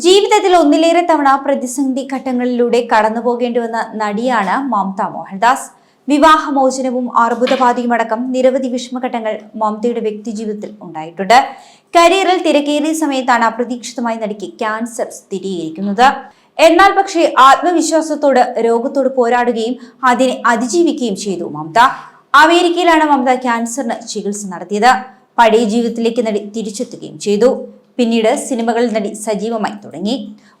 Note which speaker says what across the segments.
Speaker 1: ജീവിതത്തിൽ ഒന്നിലേറെ തവണ പ്രതിസന്ധി ഘട്ടങ്ങളിലൂടെ കടന്നു പോകേണ്ടി വന്ന നടിയാണ് മമത മോഹൻദാസ്. വിവാഹമോചനവും അർബുദബാധയുമടക്കം നിരവധി വിഷമഘട്ടങ്ങൾ മമതയുടെ വ്യക്തിജീവിതത്തിൽ ഉണ്ടായിട്ടുണ്ട്. കരിയറിൽ തിരക്കേറിയ സമയത്താണ് അപ്രതീക്ഷിതമായി നടിക്ക് ക്യാൻസർ സ്ഥിരീകരിക്കുന്നത്. എന്നാൽ പക്ഷേ ആത്മവിശ്വാസത്തോട് രോഗത്തോട് പോരാടുകയും അതിനെ അതിജീവിക്കുകയും ചെയ്തു മമത. അമേരിക്കയിലാണ് മമത ക്യാൻസറിന് ചികിത്സ നടത്തിയത്. പഴയ ജീവിതത്തിലേക്ക് നടി തിരിച്ചെത്തുകയും ചെയ്തു. പിന്നീട് സിനിമകളിൽ നടി സജീവമായി തുടങ്ങി.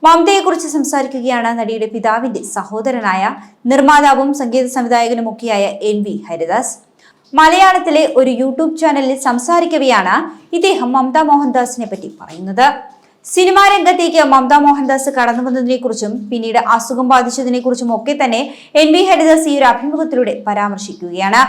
Speaker 1: മമതയെക്കുറിച്ച് സംസാരിക്കുകയാണ് നടിയുടെ പിതാവിന്റെ സഹോദരനായ നിർമ്മാതാവും സംഗീത സംവിധായകനുമൊക്കെയായ എൻ വി ഹരിദാസ്. മലയാളത്തിലെ ഒരു യൂട്യൂബ് ചാനലിൽ സംസാരിക്കവെയാണ് ഇദ്ദേഹം മമത മോഹൻദാസിനെ പറ്റി പറയുന്നത്. സിനിമാ രംഗത്തേക്ക് മമത മോഹൻദാസ് കടന്നു വന്നതിനെ കുറിച്ചും പിന്നീട് അസുഖം ബാധിച്ചതിനെ കുറിച്ചും ഒക്കെ തന്നെ എൻ വി ഹരിദാസ് ഈ ഒരു അഭിമുഖത്തിലൂടെ പരാമർശിക്കുകയാണ്.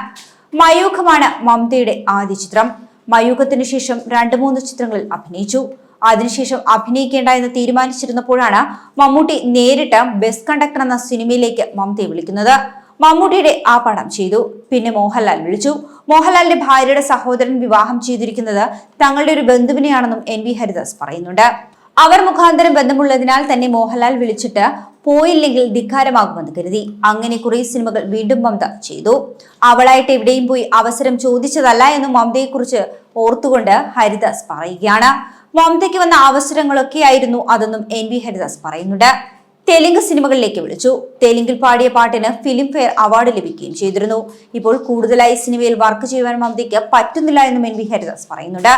Speaker 1: മയൂഖമാണ് മമതയുടെ ആദ്യ ചിത്രം. മയൂഖത്തിനു ശേഷം രണ്ട് മൂന്ന് ചിത്രങ്ങളിൽ അഭിനയിച്ചു. അതിനുശേഷം അഭിനയിക്കേണ്ട എന്ന് തീരുമാനിച്ചിരുന്നപ്പോഴാണ് മമ്മൂട്ടി നേരിട്ട് ബസ് കണ്ടക്ടർ എന്ന സിനിമയിലേക്ക് മമതയെ വിളിക്കുന്നത്. മമ്മൂട്ടിയുടെ ആ പടം ചെയ്തു. പിന്നെ മോഹൻലാൽ വിളിച്ചു. മോഹൻലാലിന്റെ ഭാര്യയുടെ സഹോദരൻ വിവാഹം ചെയ്തിരിക്കുന്നത് തങ്ങളുടെ ഒരു ബന്ധുവിനെയാണെന്നും എൻ വി ഹരിദാസ് പറയുന്നുണ്ട്. അവർ മുഖാന്തരം ബന്ധമുള്ളതിനാൽ തന്നെ മോഹൻലാൽ വിളിച്ചിട്ട് പോയില്ലെങ്കിൽ ധിക്കാരമാകുമെന്ന് കരുതി. അങ്ങനെ കുറെ സിനിമകൾ വീണ്ടും മമത ചെയ്തു. അവളായിട്ട് എവിടെയും പോയി അവസരം ചോദിച്ചതല്ല എന്നും മമതയെക്കുറിച്ച് ഓർത്തുകൊണ്ട് ഹരിദാസ് പറയുകയാണ്. മമതയ്ക്ക് വന്ന അവസരങ്ങളൊക്കെ ആയിരുന്നു അതെന്നും എൻ വി ഹരിദാസ് പറയുന്നുണ്ട്. തെലുങ്ക് സിനിമകളിലേക്ക് വിളിച്ചു. തെലുങ്കിൽ പാടിയ പാട്ടിന് ഫിലിം ഫെയർ അവാർഡ് ലഭിക്കുകയും ചെയ്തിരുന്നു. ഇപ്പോൾ കൂടുതലായി സിനിമയിൽ വർക്ക് ചെയ്യുവാൻ മമതയ്ക്ക് പറ്റുന്നില്ല എന്നും എൻ വി ഹരിദാസ് പറയുന്നുണ്ട്.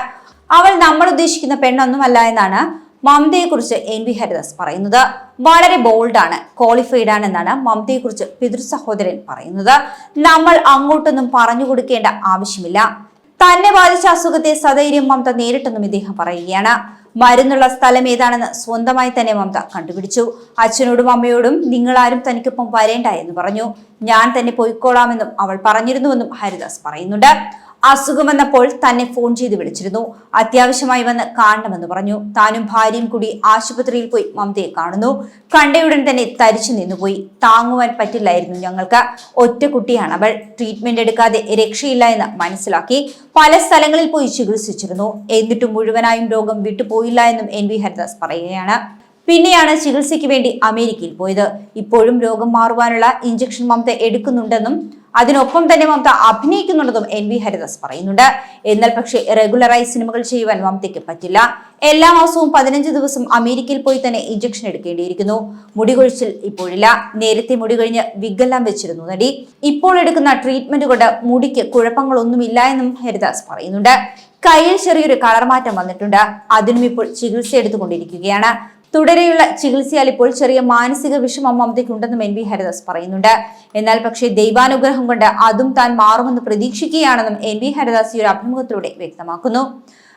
Speaker 1: അവൾ നമ്മൾ ഉദ്ദേശിക്കുന്ന പെണ്ണൊന്നുമല്ല എന്നാണ് മമതയെക്കുറിച്ച് എൻ വി ഹരിദാസ് പറയുന്നത്. വളരെ ബോൾഡാണ് ക്വാളിഫൈഡ് ആണ് എന്നാണ് മമതയെക്കുറിച്ച് പിതൃ സഹോദരൻ പറയുന്നത്. നമ്മൾ അങ്ങോട്ടൊന്നും പറഞ്ഞു കൊടുക്കേണ്ട ആവശ്യമില്ല. തന്നെ ബാധിച്ച അസുഖത്തെ സധൈര്യം മമത നേരിട്ടെന്നും ഇദ്ദേഹം പറയുകയാണ്. മരുന്നുള്ള സ്ഥലം ഏതാണെന്ന് സ്വന്തമായി തന്നെ മമത കണ്ടുപിടിച്ചു. അച്ഛനോടും അമ്മയോടും നിങ്ങളാരും തനിക്കൊപ്പം വരേണ്ട എന്ന് പറഞ്ഞു. ഞാൻ തന്നെ പോയിക്കോളാമെന്നും അവൾ പറഞ്ഞിരുന്നുവെന്നും ഹരിദാസ് പറയുന്നുണ്ട്. അസുഖം വന്നപ്പോൾ തന്നെ ഫോൺ ചെയ്ത് വിളിച്ചിരുന്നു. അത്യാവശ്യമായി വന്ന് കാണണമെന്ന് പറഞ്ഞു. താനും ഭാര്യയും കൂടി ആശുപത്രിയിൽ പോയി മമതയെ കാണുന്നു. കണ്ടയുടൻ തന്നെ തരിച്ചു നിന്നുപോയി. താങ്ങുവാൻ പറ്റില്ലായിരുന്നു ഞങ്ങൾക്ക്. ഒറ്റ കുട്ടിയാണ് അവൾ. ട്രീറ്റ്മെന്റ് എടുക്കാതെ രക്ഷയില്ല എന്ന് മനസ്സിലാക്കി. പല സ്ഥലങ്ങളിൽ പോയി ചികിത്സിച്ചിരുന്നു. എന്നിട്ടും മുഴുവനായും രോഗം വിട്ടുപോയില്ല എന്നും എൻ വി ഹരിദാസ് പറയുകയാണ്. പിന്നെയാണ് ചികിത്സയ്ക്ക് വേണ്ടി അമേരിക്കയിൽ പോയത്. ഇപ്പോഴും രോഗം മാറുവാനുള്ള ഇഞ്ചക്ഷൻ മമത എടുക്കുന്നുണ്ടെന്നും അതിനൊപ്പം തന്നെ മമത അഭിനയിക്കുന്നുണ്ടെന്നും എൻ വി ഹരിദാസ് പറയുന്നുണ്ട്. എന്നാൽ പക്ഷേ റെഗുലറായി സിനിമകൾ ചെയ്യുവാൻ മമതയ്ക്ക് പറ്റില്ല. എല്ലാ മാസവും പതിനഞ്ച് ദിവസം അമേരിക്കയിൽ പോയി തന്നെ ഇഞ്ചക്ഷൻ എടുക്കേണ്ടിയിരിക്കുന്നു. മുടി കൊഴിച്ചിൽ ഇപ്പോഴില്ല. നേരത്തെ മുടി കഴിഞ്ഞ് വിഗ്ഗെല്ലാം വെച്ചിരുന്നു നടി. ഇപ്പോൾ എടുക്കുന്ന ട്രീറ്റ്മെന്റ് കൊണ്ട് മുടിക്ക് കുഴപ്പങ്ങളൊന്നുമില്ല എന്നും ഹരിദാസ് പറയുന്നുണ്ട്. കയ്യിൽ ചെറിയൊരു കളർ മാറ്റം വന്നിട്ടുണ്ട്. അതിനും ഇപ്പോൾ ചികിത്സ എടുത്തുകൊണ്ടിരിക്കുകയാണ്. തുടരെയുള്ള ചികിത്സയാൽ ഇപ്പോൾ ചെറിയ മാനസിക വിഷമം മമതയ്ക്കുണ്ടെന്നും എൻ വി ഹരിദാസ് പറയുന്നുണ്ട്. എന്നാൽ പക്ഷേ ദൈവാനുഗ്രഹം കൊണ്ട് അതും താൻ മാറുമെന്ന് പ്രതീക്ഷിക്കുകയാണെന്നും എൻ വി ഹരിദാസ് ഈ ഒരു അഭിമുഖത്തിലൂടെ വ്യക്തമാക്കുന്നു.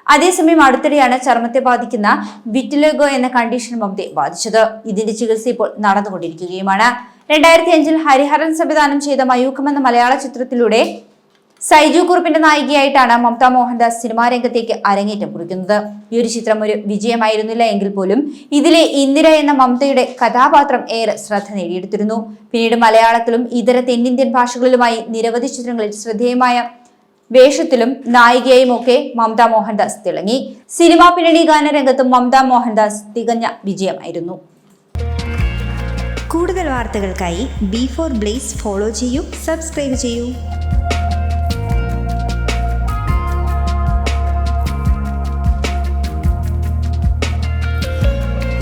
Speaker 1: അതേസമയം അടുത്തിടെയാണ് ചർമ്മത്തെ ബാധിക്കുന്ന വിറ്റിലഗോ എന്ന കണ്ടീഷൻ മമതയെ ബാധിച്ചത്. ഇതിന്റെ ചികിത്സ ഇപ്പോൾ നടന്നുകൊണ്ടിരിക്കുകയുമാണ്. രണ്ടായിരത്തി അഞ്ചിൽ ഹരിഹരൻ സംവിധാനം ചെയ്ത മയൂഖം എന്ന മലയാള ചിത്രത്തിലൂടെ സൈജു കുറുപ്പിന്റെ നായികയായിട്ടാണ് മമത മോഹൻദാസ് സിനിമാ രംഗത്തേക്ക് അരങ്ങേറ്റം കുറിക്കുന്നത്. ഈ ഒരു ചിത്രം ഒരു വിജയമായിരുന്നില്ല എങ്കിൽ പോലും ഇതിലെ ഇന്ദിര എന്ന മമതയുടെ കഥാപാത്രം ഏറെ ശ്രദ്ധ നേടിയെടുത്തിരുന്നു. പിന്നീട് മലയാളത്തിലും ഇതര തെന്നിന്ത്യൻ ഭാഷകളിലുമായി നിരവധി ചിത്രങ്ങളിൽ ശ്രദ്ധേയമായ വേഷത്തിലും നായികയും ഒക്കെ മമത മോഹൻദാസ് തിളങ്ങി. സിനിമാ പിന്നണി ഗാനരംഗത്തും മമത മോഹൻദാസ് തികഞ്ഞ വിജയമായിരുന്നു.
Speaker 2: കൂടുതൽ വാർത്തകൾക്കായി ബി ഫോർ ബ്ലേസ് ഫോളോ ചെയ്യൂ സബ്സ്ക്രൈബ് ചെയ്യൂ.